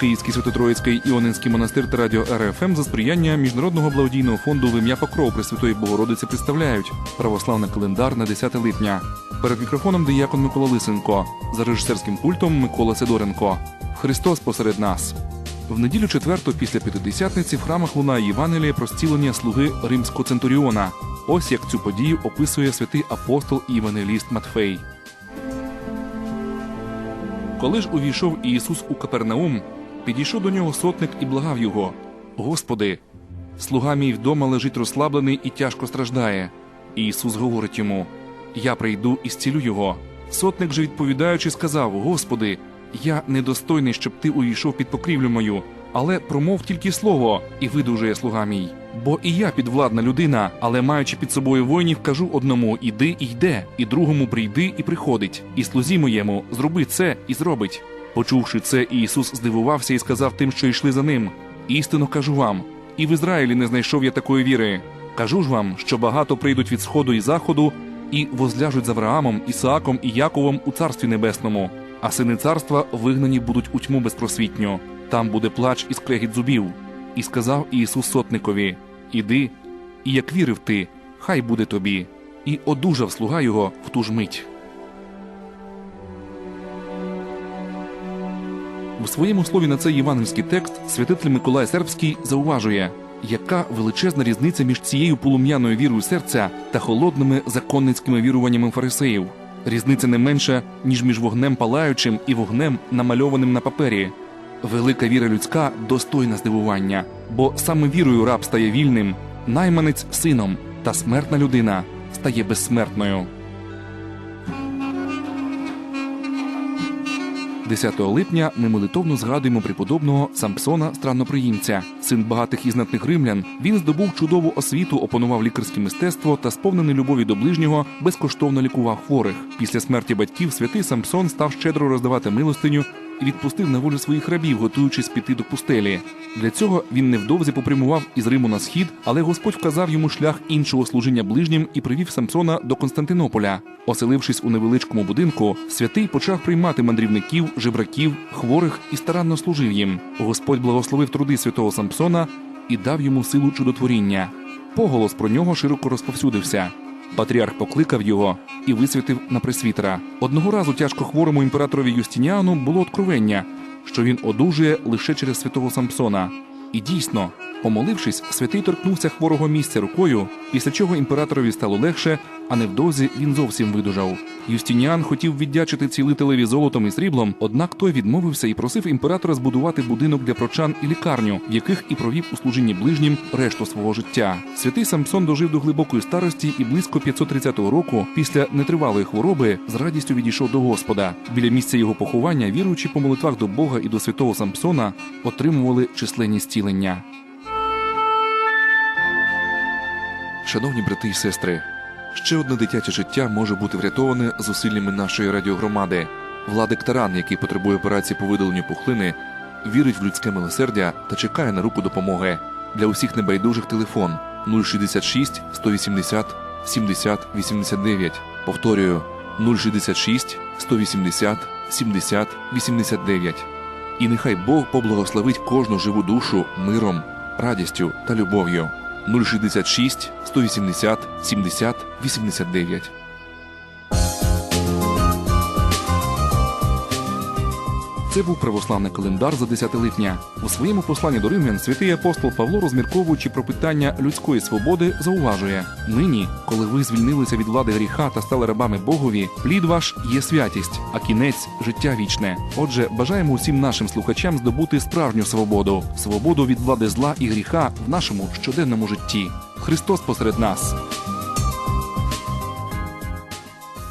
Київський Свято-Троїцький Іонинський монастир та радіо РФМ за сприяння Міжнародного благодійного фонду в ім'я Покров Пресвятої Богородиці представляють православний календар на 10 липня. Перед мікрофоном диякон Микола Лисенко, за режисерським пультом Микола Сидоренко. Христос посеред нас. В неділю четверту після п'ятидесятниці в храмах лунає Євангеліє про зцілення слуги римського центуріона. Ось як цю подію описує святий апостол і євангеліст Матфей. Коли ж увійшов Ісус у Капернаум, підійшов до нього сотник і благав його: Господи, слуга мій вдома лежить розслаблений і тяжко страждає. І Ісус говорить йому: Я прийду і зцілю його. Сотник же відповідаючи, сказав: Господи, я недостойний, щоб ти увійшов під покрівлю мою, але промов тільки слово, і видужує слуга мій. Бо і я підвладна людина, але маючи під собою воїнів, кажу одному іди і йде, і другому прийди і приходить, і слузі моєму зроби це і зробить. Почувши це, Ісус здивувався і сказав тим, що йшли за ним: Істинно кажу вам, і в Ізраїлі не знайшов я такої віри. Кажу ж вам, що багато прийдуть від сходу і заходу, і возляжуть з Авраамом, Ісааком і Яковом у царстві небесному, а сини царства вигнані будуть у тьму безпросвітню. Там буде плач і скрегіт зубів. І сказав Ісус сотникові: Іди, і як вірив ти, хай буде тобі. І одужав слуга його в ту ж мить. У своєму слові на цей євангельський текст святитель Миколай Сербський зауважує, яка величезна різниця між цією полум'яною вірою серця та холодними законницькими віруваннями фарисеїв. Різниця не менша, ніж між вогнем палаючим і вогнем, намальованим на папері. Велика віра людська достойна здивування, бо саме вірою раб стає вільним, найманець сином, та смертна людина стає безсмертною. 10 липня ми молитовно згадуємо преподобного Сампсона Странноприємця, син багатих і знатних римлян. Він здобув чудову освіту, опанував лікарське мистецтво та, сповнений любові до ближнього, безкоштовно лікував хворих. Після смерті батьків святий Самсон став щедро роздавати милостиню і відпустив на волю своїх рабів, готуючись піти до пустелі. Для цього він невдовзі попрямував із Риму на схід, але Господь вказав йому шлях іншого служіння ближнім і привів Самсона до Константинополя. Оселившись у невеличкому будинку, святий почав приймати мандрівників, жебраків, хворих і старанно служив їм. Господь благословив труди святого Сампсона і дав йому силу чудотворіння. Поголос про нього широко розповсюдився. Патріарх покликав його і висвітив на пресвітера. Одного разу тяжко хворому імператорові Юстініану було откровення, що він одужує лише через святого Самсона. І дійсно, помолившись, святий торкнувся хворого місця рукою, після чого імператорові стало легше, а невдовзі він зовсім видужав. Юстініан хотів віддячити цілителеві золотом і сріблом, однак той відмовився і просив імператора збудувати будинок для прочан і лікарню, в яких і провів у служінні ближнім решту свого життя. Святий Самсон дожив до глибокої старості і близько 530 року, після нетривалої хвороби, з радістю відійшов до Господа. Біля місця його поховання, віруючи по молитвах до Бога і до святого Самсона, отримували численні зцілення. Шановні брати і сестри, ще одне дитяче життя може бути врятоване зусиллями нашої радіогромади. Владик Таран, який потребує операції по видаленню пухлини, вірить в людське милосердя та чекає на руку допомоги. Для усіх небайдужих телефон 066 180 70 89. Повторюю 066 180 70 89. І нехай Бог поблагословить кожну живу душу миром, радістю та любов'ю. 066 180 70 89. Це був православний календар за 10 липня. У своєму посланні до римлян святий апостол Павло, розмірковуючи про питання людської свободи, зауважує: нині, коли ви звільнилися від влади гріха та стали рабами Богові, плід ваш є святість, а кінець життя вічне. Отже, бажаємо усім нашим слухачам здобути справжню свободу, свободу від влади зла і гріха в нашому щоденному житті. Христос посеред нас.